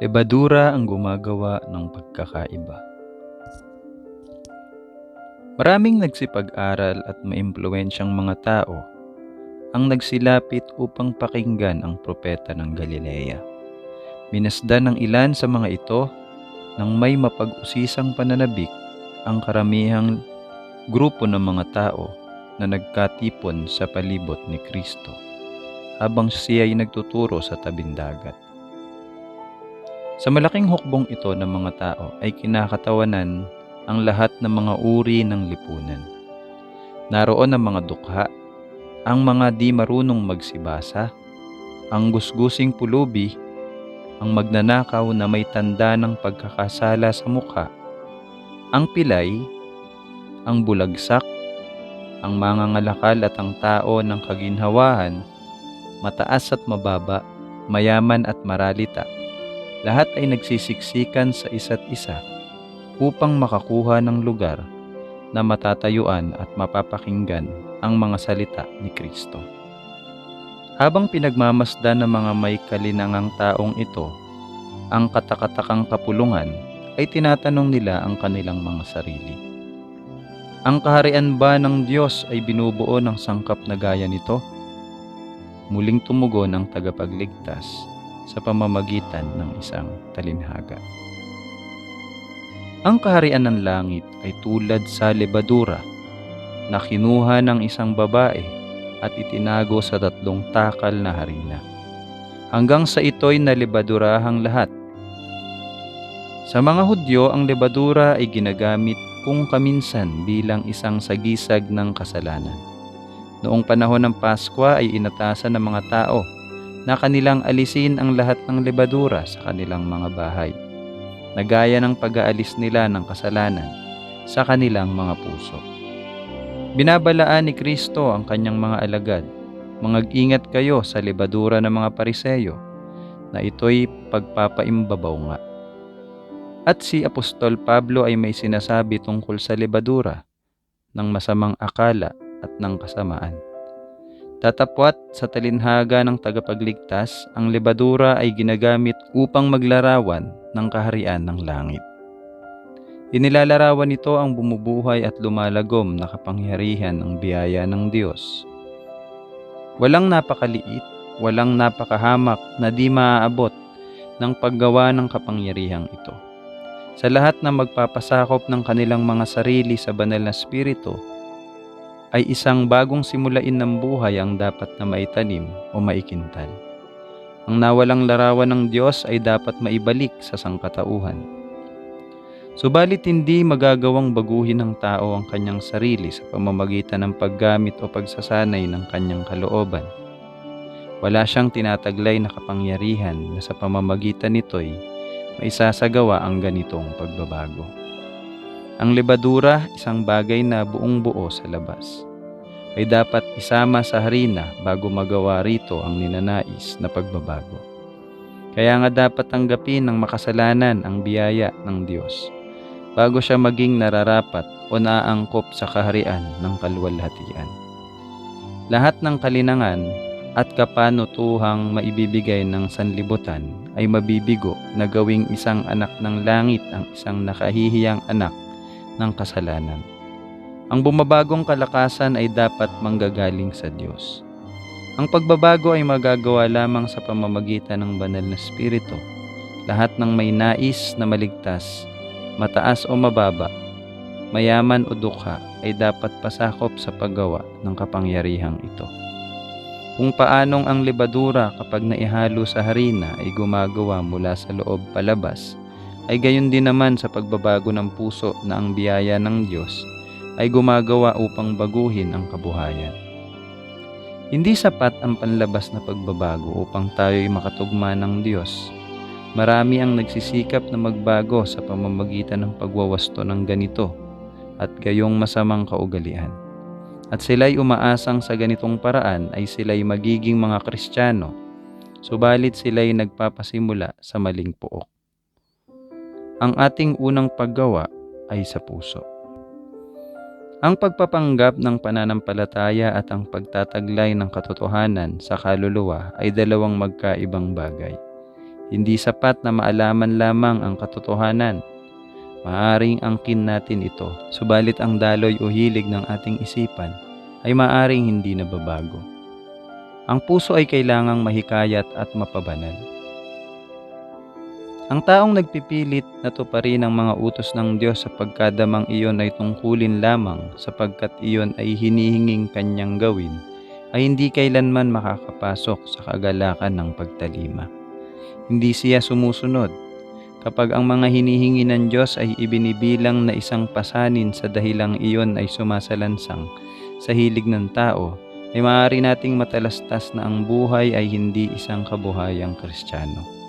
Lebadura ang gumagawa ng pagkakaiba. Maraming nagsipag-aral at maimpluwensyang mga tao ang nagsilapit upang pakinggan ang propeta ng Galilea. Minasdan ng ilan sa mga ito nang may mapag-usisang pananabik ang karamihang grupo ng mga tao na nagkatipon sa palibot ni Kristo habang siya ay nagtuturo sa tabing dagat. Sa malaking hukbong ito ng mga tao ay kinakatawanan ang lahat ng mga uri ng lipunan. Naroon ang mga dukha, ang mga di marunong magsibasa, ang gusgusing pulubi, ang magnanakaw na may tanda ng pagkakasala sa mukha, ang pilay, ang bulagsak, ang mangangalakal at ang tao ng kaginhawahan, mataas at mababa, mayaman at maralita, lahat ay nagsisiksikan sa isa't isa upang makakuha ng lugar na matatayuan at mapapakinggan ang mga salita ni Kristo. Habang pinagmamasdan ng mga may kalinangang taong ito ang katakatakang kapulungan, ay tinatanong nila ang kanilang mga sarili. Ang kaharian ba ng Diyos ay binubuo ng sangkap na gaya nito? Muling tumugon ang tagapagligtas sa pamamagitan ng isang talinhaga. Ang kaharian ng langit ay tulad sa lebadura na kinuha ng isang babae at itinago sa tatlong takal na harina. Hanggang sa ito'y nalibadurahang lahat. Sa mga Hudyo, ang lebadura ay ginagamit kung kaminsan bilang isang sagisag ng kasalanan. Noong panahon ng Pasko ay inatasan ng mga tao na kanilang alisin ang lahat ng lebadura sa kanilang mga bahay na gaya ng pag-aalis nila ng kasalanan sa kanilang mga puso. Binabalaan ni Kristo ang kanyang mga alagad, Mangag-ingat kayo sa libadura ng mga pariseyo, na ito'y pagpapaimbabaw nga. At si Apostol Pablo ay may sinasabi tungkol sa libadura ng masamang akala at ng kasamaan. Tatapwat sa talinhaga ng tagapagligtas, ang libadura ay ginagamit upang maglarawan ng kaharian ng langit. Inilalarawan nito ang bumubuhay at lumalagom na kapangyarihan ng biyaya ng Diyos. Walang napakaliit, walang napakahamak na di maaabot ng paggawa ng kapangyarihang ito. Sa lahat na magpapasakop ng kanilang mga sarili sa banal na spirito, ay isang bagong simulain ng buhay ang dapat na maitanim o maikintal. Ang nawalang larawan ng Diyos ay dapat maibalik sa sangkatauhan. Subalit hindi magagawang baguhin ng tao ang kanyang sarili sa pamamagitan ng paggamit o pagsasanay ng kanyang kalooban. Wala siyang tinataglay na kapangyarihan na sa pamamagitan nito'y maisasagawa ang ganitong pagbabago. Ang lebadura, isang bagay na buong buo sa labas, ay dapat isama sa harina bago magawa rito ang ninanais na pagbabago. Kaya nga dapat tanggapin ng makasalanan ang biyaya ng Diyos bago siya maging nararapat o naaangkop sa kaharian ng kaluwalhatian. Lahat ng kalinangan at kapanutuhang maibibigay ng sanlibutan ay mabibigo na gawing isang anak ng langit ang isang nakahihiyang anak ng kasalanan. Ang bumabagong kalakasan ay dapat manggagaling sa Diyos. Ang pagbabago ay magagawa lamang sa pamamagitan ng banal na spirito. Lahat ng may nais na maligtas mataas o mababa, mayaman o dukha ay dapat pasakop sa paggawa ng kapangyarihang ito. Kung paanong ang libadura kapag naihalo sa harina ay gumagawa mula sa loob palabas, ay gayon din naman sa pagbabago ng puso na ang biyaya ng Diyos ay gumagawa upang baguhin ang kabuhayan. Hindi sapat ang panlabas na pagbabago upang tayo'y makatugma ng Diyos Marami ang nagsisikap na magbago sa pamamagitan ng pagwawasto ng ganito at gayong masamang kaugalian. At sila'y umaasang sa ganitong paraan ay sila'y magiging mga Kristiyano, subalit sila'y nagpapasimula sa maling pook. Ang ating unang paggawa ay sa puso. Ang pagpapanggap ng pananampalataya at ang pagtataglay ng katotohanan sa kaluluwa ay dalawang magkaibang bagay Hindi sapat na maalaman lamang ang katotohanan. Maaring angkin natin ito, subalit ang daloy o hilig ng ating isipan ay maaring hindi nababago. Ang puso ay kailangang mahikayat at mapabanal. Ang taong nagpipilit na tuparin ang mga utos ng Diyos sa pagkadamang iyon ay tungkulin lamang sapagkat iyon ay hinihinging kanyang gawin, ay hindi kailanman makakapasok sa kagalakan ng pagtalima. Hindi siya sumusunod. Kapag ang mga hinihingi ng Diyos ay ibinibilang na isang pasanin sa dahilang iyon ay sumasalansang sa hilig ng tao, ay maaari nating matalastas na ang buhay ay hindi isang kabuhayang kristyano.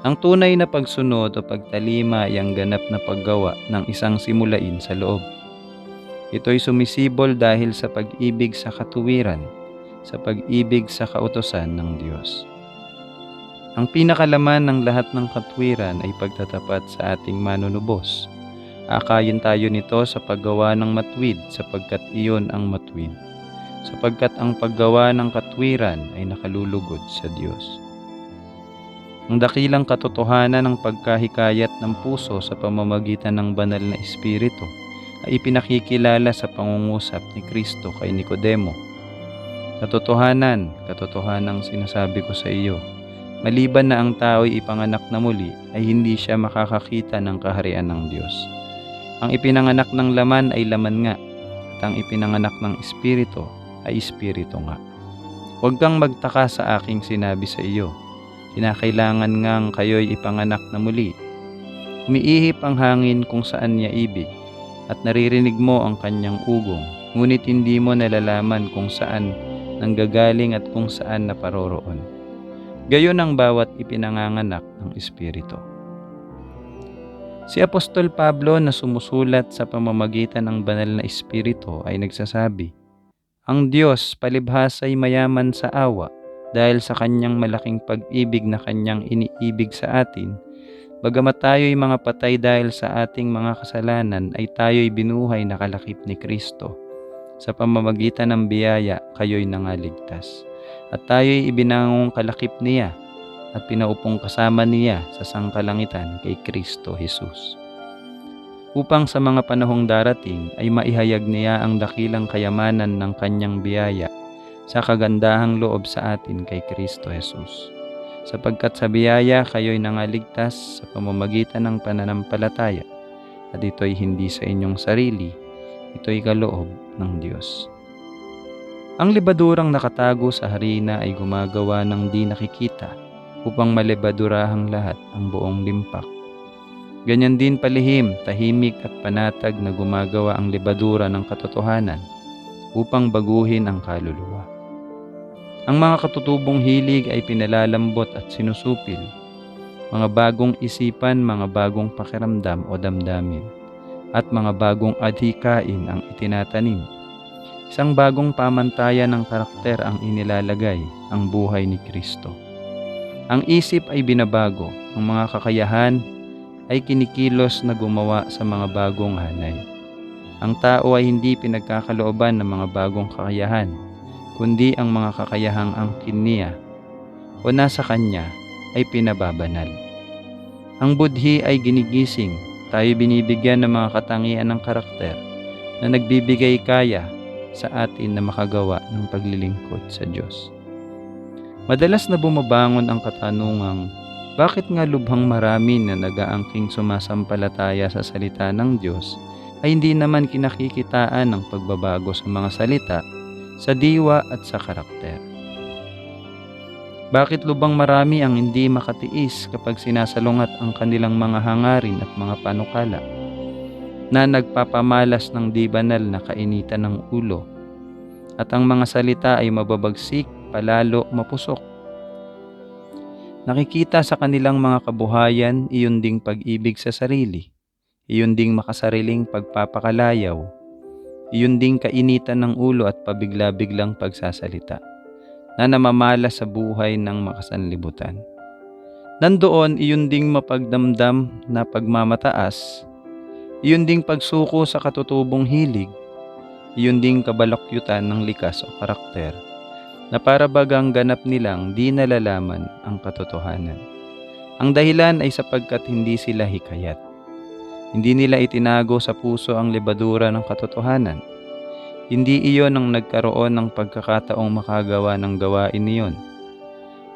Ang tunay na pagsunod o pagtalima ay ang ganap na paggawa ng isang simulain sa loob. Ito'y sumisibol dahil sa pag-ibig sa katuwiran, sa pag-ibig sa kautosan ng Diyos. Ang pinakalaman ng lahat ng katwiran ay pagtatapat sa ating manunubos. Akayin tayo nito sa paggawa ng matwid sapagkat iyon ang matwid. Sapagkat ang paggawa ng katwiran ay nakalulugod sa Diyos. Ang dakilang katotohanan ng pagkahikayat ng puso sa pamamagitan ng banal na espiritu ay ipinakikilala sa pangungusap ni Kristo kay Nicodemo. Katotohanan, katotohanang sinasabi ko sa iyo, maliban na ang tao'y ipanganak na muli ay hindi siya makakakita ng kaharian ng Diyos. Ang ipinanganak ng laman ay laman nga, at ang ipinanganak ng espiritu ay espiritu nga. Huwag kang magtaka sa aking sinabi sa iyo, kinakailangan ngang kayo'y ipanganak na muli. Umiihip ang hangin kung saan niya ibig, at naririnig mo ang kanyang ugong, ngunit hindi mo nalalaman kung saan nanggagaling at kung saan naparoroon. Gayon ang bawat ipinanganganak ng Espiritu. Si Apostol Pablo na sumusulat sa pamamagitan ng banal na Espiritu ay nagsasabi, Ang Diyos palibhas ay mayaman sa awa dahil sa kanyang malaking pag-ibig na kanyang iniibig sa atin, bagamat tayo'y mga patay dahil sa ating mga kasalanan ay tayo'y binuhay na kalakip ni Kristo. Sa pamamagitan ng biyaya, kayo'y nangaligtas. At tayo'y ibinangong kalakip niya at pinaupong kasama niya sa sangkalangitan kay Kristo Jesus. Upang sa mga panahong darating ay maihayag niya ang dakilang kayamanan ng kanyang biyaya sa kagandahang loob sa atin kay Kristo Jesus. Sapagkat sa biyaya kayo'y nangaligtas sa pamamagitan ng pananampalataya at ito'y hindi sa inyong sarili, ito'y kaloob ng Diyos. Ang libadurang nakatago sa harina ay gumagawa ng di nakikita upang malibadurahang lahat ang buong limpak. Ganyan din palihim, tahimik at panatag na gumagawa ang libadura ng katotohanan upang baguhin ang kaluluwa. Ang mga katutubong hilig ay pinalalambot at sinusupil, mga bagong isipan, mga bagong pakiramdam o damdamin, at mga bagong adhikain ang itinatanim. Isang bagong pamantayan ng karakter ang inilalagay ang buhay ni Kristo. Ang isip ay binabago, ang mga kakayahan ay kinikilos na gumawa sa mga bagong hanay. Ang tao ay hindi pinagkakalooban ng mga bagong kakayahan, kundi ang mga kakayahang angkin niya o nasa kanya ay pinababanal. Ang budhi ay ginigising, tayo binibigyan ng mga katangian ng karakter na nagbibigay kaya sa atin na makagawa ng paglilingkod sa Diyos. Madalas na bumabangon ang katanungang, bakit nga lubhang marami na nagaangking sumasampalataya sa salita ng Diyos ay hindi naman kinakikitaan ng pagbabago sa mga salita, sa diwa at sa karakter? Bakit lubang marami ang hindi makatiis kapag sinasalungat ang kanilang mga hangarin at mga panukala na nagpapamalas ng di banal na kainitan ng ulo at ang mga salita ay mababagsik, palalo, mapusok? Nakikita sa kanilang mga kabuhayan iyon ding pag-ibig sa sarili, iyon ding makasariling pagpapakalayaw, iyon ding kainitan ng ulo at pabigla-biglang pagsasalita na namamala sa buhay ng makasanlibutan. Nandoon iyon ding mapagdamdam na pagmamataas, iyon ding pagsuko sa katutubong hilig, iyon ding kabalakyutan ng likas o karakter na para bagang ganap nilang di nalalaman ang katotohanan. Ang dahilan ay sapagkat hindi sila hikayat. Hindi nila itinago sa puso ang lebadura ng katotohanan. Hindi iyon ang nagkaroon ng pagkakataong makagawa ng gawain niyon.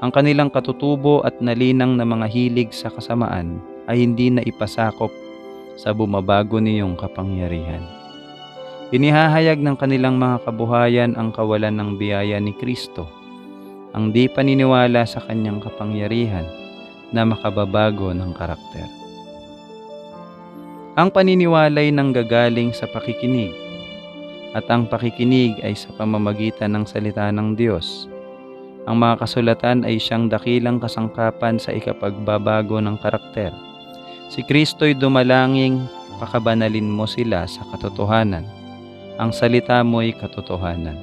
Ang kanilang katutubo at nalinang na mga hilig sa kasamaan ay hindi na ipasakop sa bumabago niyong kapangyarihan. Inihahayag ng kanilang mga kabuhayan ang kawalan ng biyaya ni Kristo, ang di paniniwala sa kanyang kapangyarihan na makababago ng karakter. Ang paniniwalay nang gagaling sa pakikinig at ang pakikinig ay sa pamamagitan ng salita ng Diyos. Ang mga kasulatan ay siyang dakilang kasangkapan sa ikapagbabago ng karakter. Si Kristo'y dumalanging pakabanalin mo sila sa katotohanan. Ang salita mo'y katotohanan.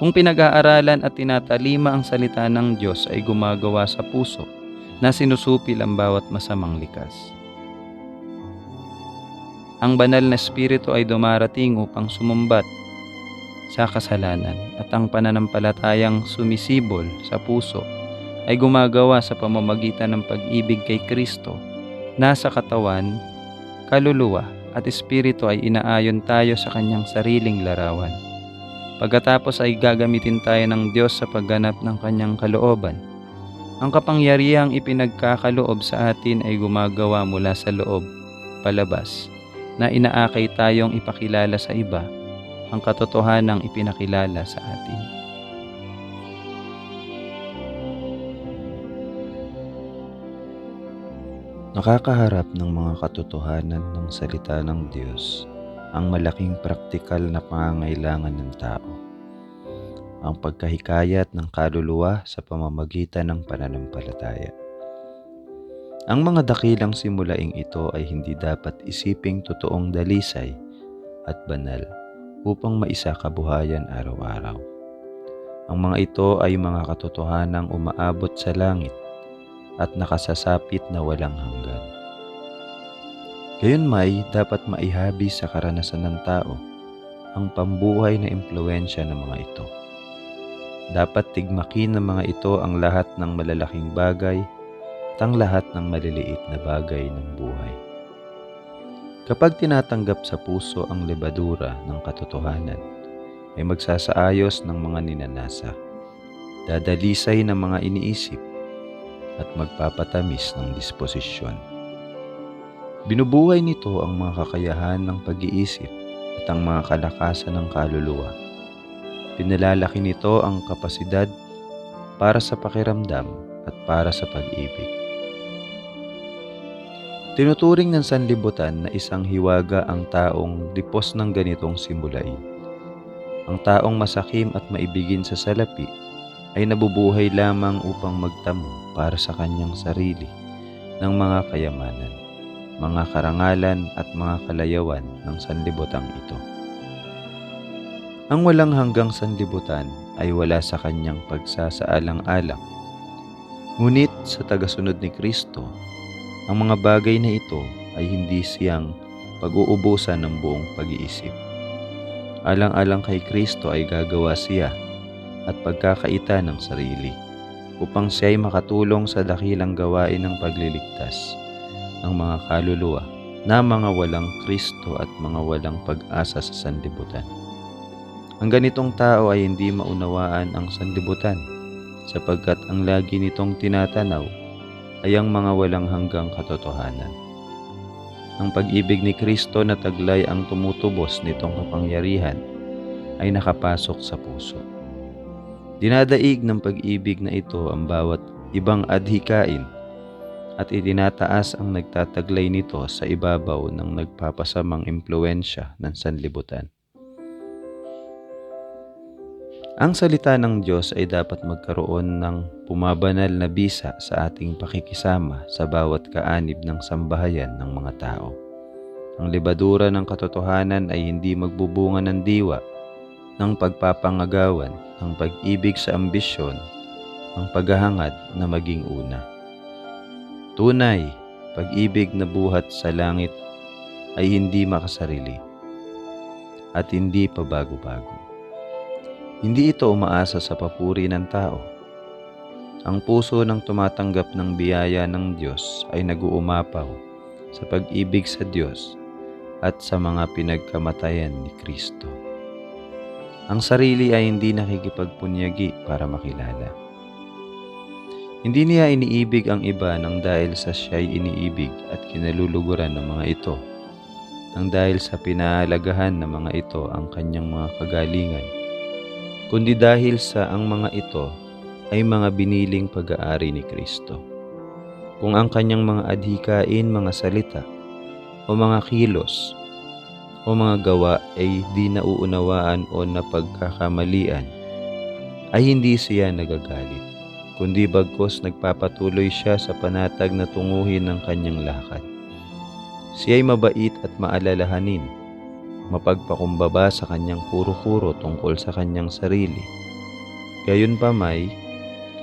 Kung pinag-aaralan at tinatalima ang salita ng Diyos ay gumagawa sa puso na sinusupil ang bawat masamang likas. Ang banal na espiritu ay dumarating upang sumumbat sa kasalanan at ang pananampalatayang sumisibol sa puso ay gumagawa sa pamamagitan ng pag-ibig kay Kristo na sa katawan, kaluluwa at espiritu ay inaayon tayo sa kanyang sariling larawan. Pagkatapos ay gagamitin tayo ng Diyos sa pagganap ng kanyang kalooban. Ang kapangyarihang ipinagkakaloob sa atin ay gumagawa mula sa loob, palabas, na inaakay tayong ipakilala sa iba ang katotohanang ipinakilala sa atin. Nakakaharap ng mga katotohanan ng salita ng Diyos ang malaking praktikal na pangangailangan ng tao. Ang pagkahikayat ng kaluluwa sa pamamagitan ng pananampalataya. Ang mga dakilang simulaing ito ay hindi dapat isiping totoong dalisay at banal upang maisa kabuhayan araw-araw. Ang mga ito ay mga katotohanang umaabot sa langit at nakasasapit na walang hanggan. Gayon may dapat maihabi sa karanasan ng tao ang pambuhay na impluensya ng mga ito. Dapat tigmakin ng mga ito ang lahat ng malalaking bagay at ang lahat ng maliliit na bagay ng buhay. Kapag tinatanggap sa puso ang lebadura ng katotohanan, ay magsasaayos ng mga ninanasa, dadalisay ng mga iniisip, at magpapatamis ng disposisyon. Binubuhay nito ang mga kakayahan ng pag-iisip at ang mga kalakasan ng kaluluwa. Pinalalaki nito ang kapasidad para sa pakiramdam at para sa pag-ibig. Tinuturing ng sanlibutan na isang hiwaga ang taong dipos ng ganitong simulain. Ang taong masakim at maibigin sa salapi ay nabubuhay lamang upang magtamo para sa kanyang sarili ng mga kayamanan, mga karangalan at mga kalayawan ng sanlibutang ito. Ang walang hanggang sanlibutan ay wala sa kanyang pagsasaalang-alang. Ngunit sa tagasunod ni Kristo, ang mga bagay na ito ay hindi siyang pag-uubusan ng buong pag-iisip. Alang-alang kay Kristo ay gagawa siya at pagkakaita ng sarili upang siya ay makatulong sa dakilang gawain ng pagliligtas ng mga kaluluwa na mga walang Kristo at mga walang pag-asa sa sanlibutan. Ang ganitong tao ay hindi maunawaan ang sanlibutan sapagkat ang lagi nitong tinatanaw ay ang mga walang hanggang katotohanan. Ang pag-ibig ni Kristo na taglay ang tumutubos nitong kapangyarihan ay nakapasok sa puso. Dinadaig ng pag-ibig na ito ang bawat ibang adhikain at itinataas ang nagtataglay nito sa ibabaw ng nagpapasamang impluensya ng sanlibutan. Ang salita ng Diyos ay dapat magkaroon ng pumabanal na bisa sa ating pakikisama sa bawat kaanib ng sambahayan ng mga tao. Ang libadura ng katotohanan ay hindi magbubunga ng diwa, ng pagpapangagawan, ng pag-ibig sa ambisyon, ng paghahangad na maging una. Tunay, pag-ibig na buhat sa langit ay hindi makasarili at hindi pabago-bago. Hindi ito umaasa sa papuri ng tao. Ang puso ng tumatanggap ng biyaya ng Diyos ay naguumapaw sa pag-ibig sa Diyos at sa mga pinagkamatayan ni Kristo. Ang sarili ay hindi nakikipagpunyagi para makilala. Hindi niya iniibig ang iba nang dahil sa siya'y iniibig at kinaluluguran ng mga ito, nang dahil sa pinaalagahan ng mga ito ang kanyang mga kagalingan, kundi dahil sa ang mga ito ay mga biniling pag-aari ni Kristo. Kung ang kanyang mga adhikain, mga salita, o mga kilos, o mga gawa ay di nauunawaan o napagkakamalian, ay hindi siya nagagalit, kundi bagkos nagpapatuloy siya sa panatag na tunguhin ng kanyang lakad. Siya ay mabait at maalalahanin, mapagpakumbaba sa kanyang kuro-kuro tungkol sa kanyang sarili. Gayon pa may,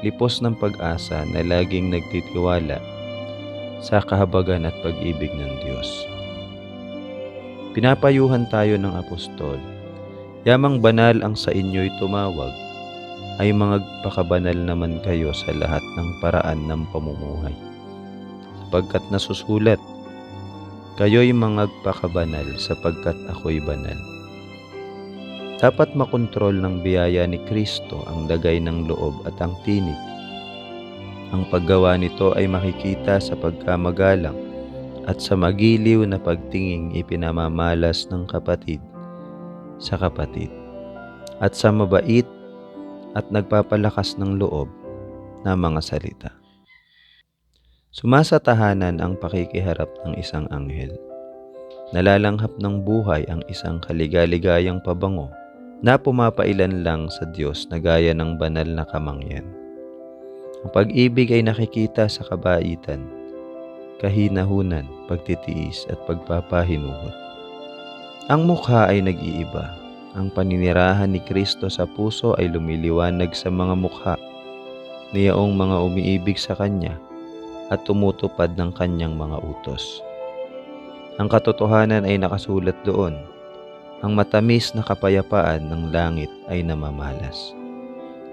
lipos ng pag-asa na laging nagtitiwala sa kahabagan at pag-ibig ng Diyos. Pinapayuhan tayo ng apostol, Yamang banal ang sa inyo'y tumawag, ay magpakabanal naman kayo sa lahat ng paraan ng pamumuhay. Sapagkat nasusulat, kayo'y magpakabanal sapagkat ako'y banal. Dapat makontrol ng biyaya ni Kristo ang lagay ng loob at ang tinig. Ang paggawa nito ay makikita sa pagkamagalang at sa magiliw na pagtinging ipinamamalas ng kapatid sa kapatid at sa mabait at nagpapalakas ng loob na mga salita. Sumasatahanan ang pakikiharap ng isang anghel. Nalalanghap ng buhay ang isang kaligaligayang pabango na pumapailan lang sa Diyos na gaya ng banal na kamangyan. Ang pag-ibig ay nakikita sa kabaitan, kahinahunan, pagtitiis at pagpapahinuhot. Ang mukha ay nag-iiba. Ang paninirahan ni Kristo sa puso ay lumiliwanag sa mga mukha niyaong mga umiibig sa Kanya at tumutupad ng Kanyang mga utos. Ang katotohanan ay nakasulat doon. Ang matamis na kapayapaan ng langit ay namamalas.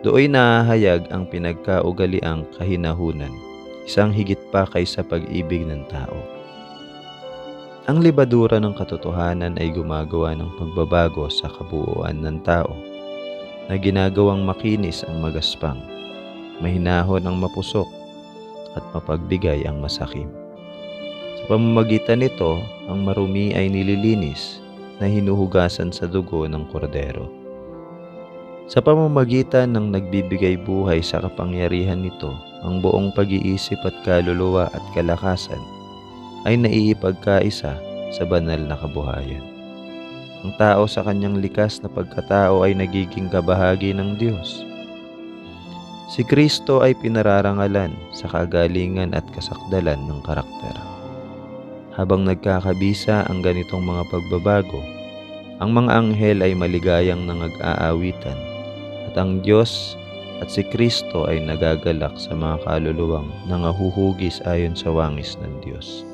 Dooy nahahayag ang pinagkaugaliang kahinahunan, isang higit pa kaysa pag-ibig ng tao. Ang libadura ng katotohanan ay gumagawa ng pagbabago sa kabuuan ng tao na ginagawang makinis ang magaspang, mahinahon ang mapusok, at mapagbigay ang masakim. Sa pamamagitan nito, ang marumi ay nililinis na hinuhugasan sa dugo ng kordero. Sa pamamagitan ng nagbibigay buhay sa kapangyarihan nito, ang buong pag-iisip at kaluluwa at kalakasan ay naiipagkaisa sa banal na kabuhayan. Ang tao sa kanyang likas na pagkatao ay nagiging kabahagi ng Diyos. Si Kristo ay pinararangalan sa kagalingan at kasakdalan ng karakter. Habang nagkakabisa ang ganitong mga pagbabago, ang mga anghel ay maligayang nangag-aawitan at ang Diyos at si Kristo ay nagagalak sa mga kaluluwang nangahuhugis ayon sa wangis ng Diyos.